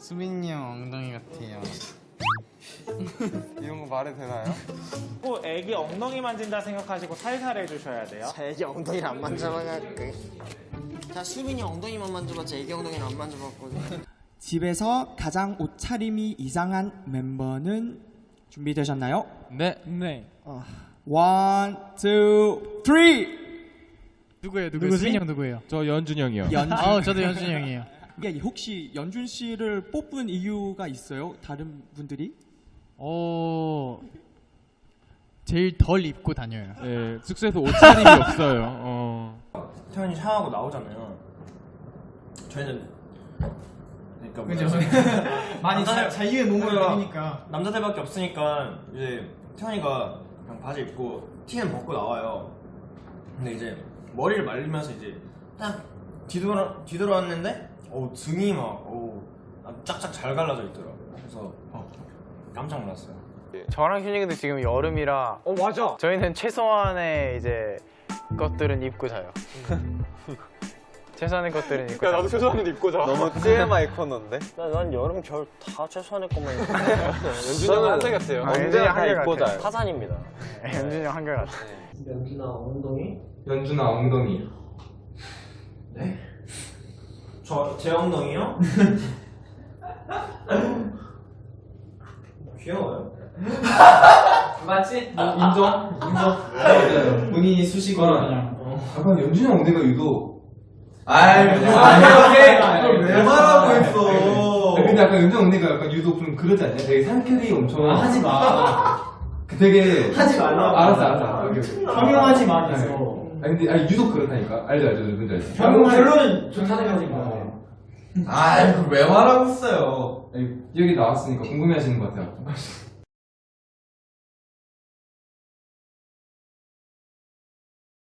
수빈이 형 엉덩이 같아요. 이런 거 말해도 되나요? 꼭 애기 엉덩이 만진다 생각하시고 살살 해주셔야 돼요. 자, 애기 엉덩이를 안 만져봐갖고. 자, 수빈이 엉덩이만 만져봤지 애기 엉덩이는 안 만져봤거든. 집에서 가장 옷차림이 이상한 멤버는 준비되셨나요? 네. 네. 원, 투, 쓰리. 누구예요? 누구예요? 수빈이 형 누구예요? 저 연준이 형이요. 연준. 아, 저도 연준이 형이에요. 이게 혹시 연준 씨를 뽑은 이유가 있어요? 다른 분들이? 어. 제일 덜 입고 다녀요. 네, 숙소에서 옷차림이 없어요. 어. 태현이 샤워하고 나오잖아요. 저희는 그러니까 뭐지? 많이 남자들- 자, 자유의 몸을 그러니까 누리니까 남자들밖에 없으니까 이제 태현이가 그냥 바지 입고 티는 벗고 나와요. 근데 이제 머리를 말리면서 이제 딱 뒤돌아 뒤돌아왔는데 어 등이 막 어우 쫙쫙 잘 갈라져 있더라고. 그래서 어, 깜짝 놀랐어요. 저랑 휴닝 근데 지금 여름이라 어 맞아 저희는 최소한의 이제 것들은 입고 자요 최소한의 것들은 입고 야 나도 최소한의 입고 자 너무 TMI 코너인데? 난 여름 겨울 다 최소한의 것만 입고. 연준이 형 한살 같아요. 아, 연준이 언제나 다 한결 입고 같아요. 자요. 파산입니다. 연준이 형 한결 같아 연준아 엉덩이? 연준아 엉덩이. 저 제 엉덩이요? 귀여워요. 맞지? 인정? 인정 본인이 수식어로 그냥 약간 연준이 형 엉덩이가 유독. 아이 왜 말하고 있어 근데 약간 연준 엉덩이가 약간 유독 좀 그러지 않냐? 되게 상쾌히 엄청. 아, 하지 마 되게. 하지 말라고 알았어, 알았어. 오케이, 오케이. 형용하지 마 계속 아니 근데 아니 유독 그렇다니까. 알죠, 알죠, 뭔지 알죠. 형용 결론은 좋다는 거니까 아이 왜 말하고 있어요 아니, 여기 나왔으니까 궁금해하시는 것 같아요.